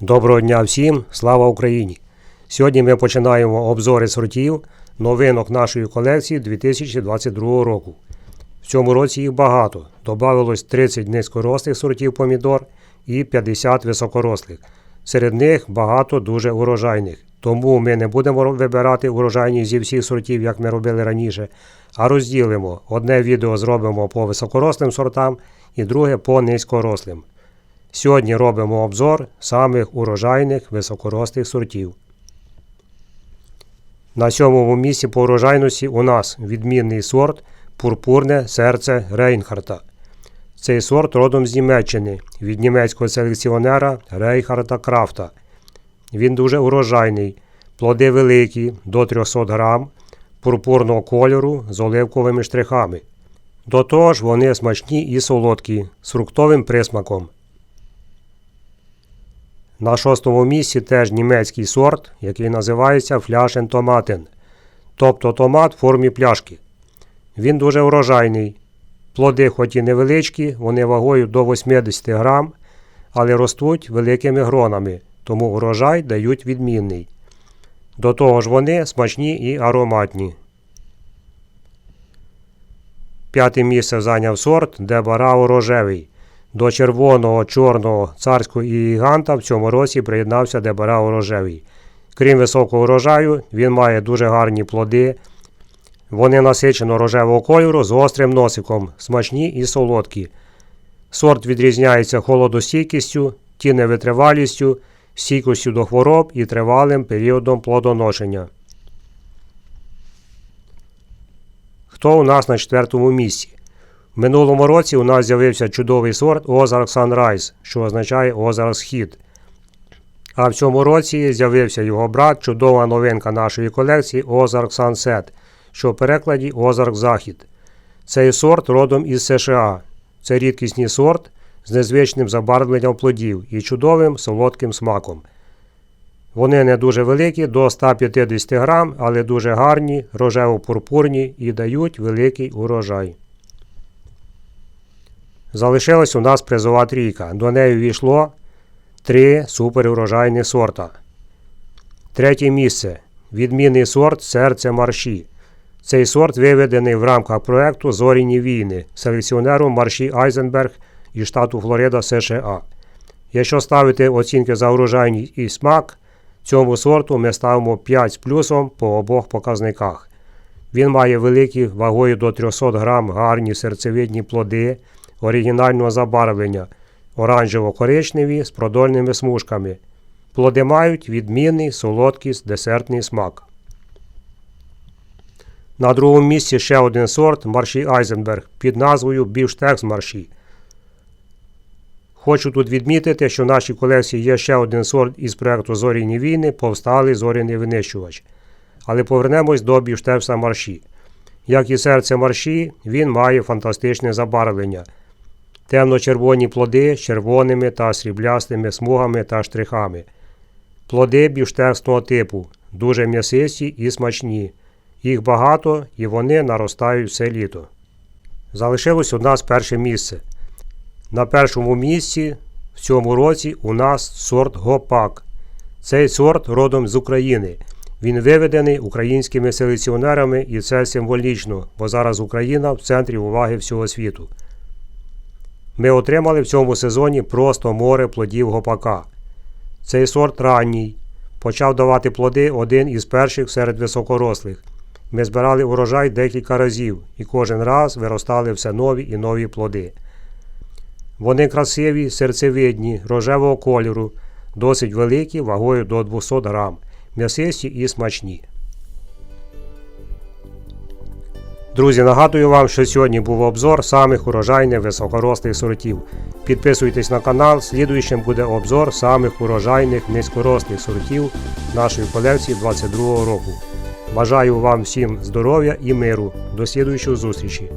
Доброго дня всім, слава Україні! Сьогодні ми починаємо обзори сортів новинок нашої колекції 2022 року. В цьому році їх багато. Добавилось 30 низькорослих сортів помідор і 50 високорослих. Серед них багато дуже урожайних. Тому ми не будемо вибирати урожайність зі всіх сортів, як ми робили раніше, а розділимо. Одне відео зробимо по високорослим сортам і друге по низькорослим. Сьогодні робимо обзор самих урожайних високорослих сортів. На сьомому місці по урожайності у нас відмінний сорт Пурпурне серце Рейнхарта. Цей сорт родом з Німеччини від німецького селекціонера Рейхарда Крафта. Він дуже урожайний, плоди великі до 300 грам, пурпурного кольору з оливковими штрихами. До того ж, вони смачні і солодкі з фруктовим присмаком. На шостому місці теж німецький сорт, який називається фляшен томатен, тобто томат в формі пляшки. Він дуже урожайний. Плоди, хоч і невеличкі, вони вагою до 80 грам, але ростуть великими гронами, тому урожай дають відмінний. До того ж вони смачні і ароматні. П'яте місце зайняв сорт Дебарао рожевий. До червоного, чорного, царського і гіганта в цьому році приєднався Дебарао рожевий. Крім високого урожаю, він має дуже гарні плоди. Вони насичено рожевого кольору з гострим носиком, смачні і солодкі. Сорт відрізняється холодостійкістю, тіневитривалістю, стійкістю до хвороб і тривалим періодом плодоношення. Хто у нас на четвертому місці? Минулому році у нас з'явився чудовий сорт Ozark Sunrise, що означає Озарк Схід. А в цьому році з'явився його брат, чудова новинка нашої колекції Ozark Sunset, що в перекладі Озарк Захід. Цей сорт родом із США. Це рідкісний сорт з незвичним забарвленням плодів і чудовим солодким смаком. Вони не дуже великі, до 150 грам, але дуже гарні, рожево-пурпурні і дають великий урожай. Залишилась у нас призова трійка. До неї війшло три суперурожайні сорта. Третє місце. Відмінний сорт серце марші. Цей сорт виведений в рамках проєкту Зоріні війни селекціонером Марші Айзенберг із штату Флорида США. Якщо ставити оцінки за урожайність і смак, цьому сорту ми ставимо 5 з плюсом по обох показниках. Він має великі вагою до 300 грам гарні серцевидні плоди оригінального забарвлення оранжево-коричневі з продольними смужками. Плоди мають відмінний солодкий десертний смак. На другому місці ще один сорт марші Айзенберг під назвою Бівштекс марші. Хочу тут відмітити, що в нашій колекції є ще один сорт із проєкту Зоріні війни повсталий зоряний винищувач. Але повернемось до Бівштекса марші. Як і серце марші, він має фантастичне забарвлення. Темно-червоні плоди з червоними та сріблястими смугами та штрихами. Плоди бівштексного типу, дуже м'ясисті і смачні. Їх багато і вони наростають все літо. Залишилось у нас перше місце. На першому місці в цьому році у нас сорт Гопак. Цей сорт родом з України. Він виведений українськими селекціонерами і це символічно, бо зараз Україна в центрі уваги всього світу. Ми отримали в цьому сезоні просто море плодів гопака. Цей сорт ранній. Почав давати плоди один із перших серед високорослих. Ми збирали урожай декілька разів і кожен раз виростали все нові і нові плоди. Вони красиві, серцевидні, рожевого кольору, досить великі, вагою до 200 грам, м'ясисті і смачні. Друзі, нагадую вам, що сьогодні був обзор самих урожайних високорослих сортів. Підписуйтесь на канал, слідуючим буде обзор самих урожайних низькорослих сортів нашої колекції 2022 року. Бажаю вам всім здоров'я і миру. До слідуючої зустрічі!